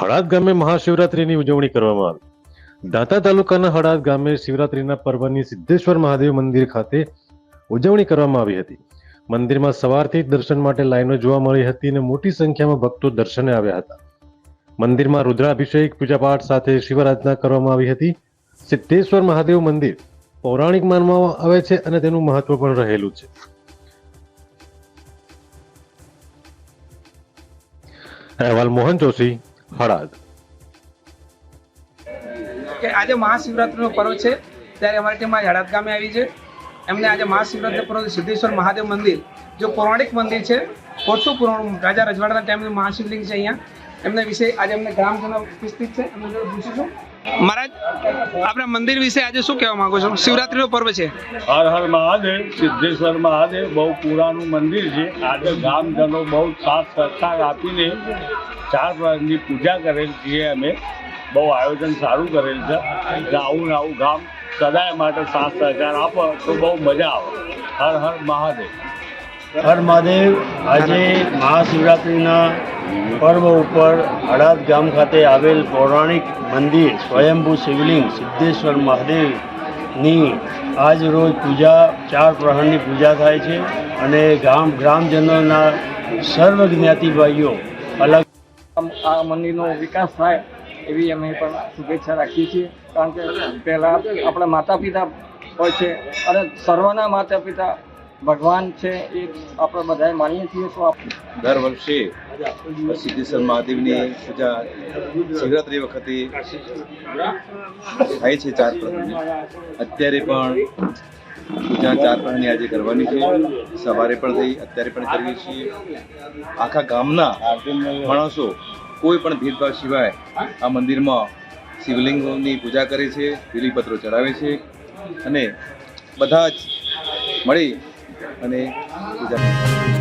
હળાદ ગામે મહાશિવરાત્રીની ઉજવણી કરવામાં આવી. દાંતા તાલુકાના હળાદ ગામે શિવરાત્રીના પર્વની સિદ્ધેશ્વર મહાદેવ મંદિર ખાતે ઉજવણી કરવામાં આવી હતી. મંદિરમાં સવારથી જ દર્શન માટે લાઈનો જોવા મળી હતી અને મોટી સંખ્યામાં ભક્તો દર્શને આવ્યા હતા. મંદિરમાં રુદ્રાભિષેક, પૂજાપાઠ સાથે શિવરાધના કરવામાં આવી હતી. સિદ્ધેશ્વર મહાદેવ મંદિર પૌરાણિક માનવામાં આવે છે અને તેનું મહત્વ પણ રહેલું છે. અહેવાલ મોહન જોશી હળાદ. કે આજે મહાશિવરાત્રિનો પર્વ છે ત્યારે અમારી ટીમ આજે હળાદ ગામે આવી છે. એમને આજે મહાશિવરાત્રિ પર્વ સિદ્ધેશ્વર મહાદેવ મંદિર જો પૌરાણિક મંદિર છે ઓછું પુરાણું રાજા રજવાડાના ટાઈમનું મહાશિવલિંગ છે અહીંયા. એમના વિશે આજે અમને ગ્રામજનો ઉપસ્થિત છે. એમને પૂછીશું મહારાજ આપણા મંદિર વિશે આજે શું કહેવા માંગો છો? શિવરાત્રિનો પર્વ છે. હર હર મહાદેવ સિદ્ધેશ્વર મહાદેવ બહુ પુરાણું મંદિર છે. આજે ગામજનો બહુ સાથ સહકાર આપીને ચાર પ્રહરની પૂજા કરેલ છીએ અમે. બહુ આયોજન સારું કરેલ છે. એટલે આવું આવું ગામ સદાય માટે સાથ સહકાર આપો તો બહુ મજા આવે. હર હર મહાદેવ. હર મહાદેવ. આજે મહાશિવરાત્રિના પર્વ ઉપર અડાદ ગામ ખાતે આવેલ પૌરાણિક મંદિર સ્વયંભૂ શિવલિંગ સિદ્ધેશ્વર મહાદેવની આજ રોજ પૂજા, ચાર પ્રહરની પૂજા થાય છે અને ગામ ગ્રામજનોના સર્વ જ્ઞાતિ ભાઈઓ અલગ આ મંદિરનો વિકાસ થાય એવી અમે પણ શુભેચ્છા રાખીએ છીએ. કારણ કે પહેલાં આપણા માતા પિતા હોય છે અને સર્વના માતા પિતા ભગવાન છે એ આપણે બધાએ માનીએ છીએ. તો દર વર્ષે સિદ્ધેશ્વર મહાદેવની પૂજા શિવરાત્રી વખતે થાય છે ચાર અત્યારે પણ પૂજા ચાર પ્રહરની આજે કરવાની છે. સવારે પણ થઈ, અત્યારે પણ કરીએ છીએ. આખા ગામના માણસો કોઈ પણ ભેદભાવ સિવાય આ મંદિરમાં શિવલિંગોની પૂજા કરે છે બીલીપત્રો ચડાવે છે અને બધા જ મળી અને પૂજા.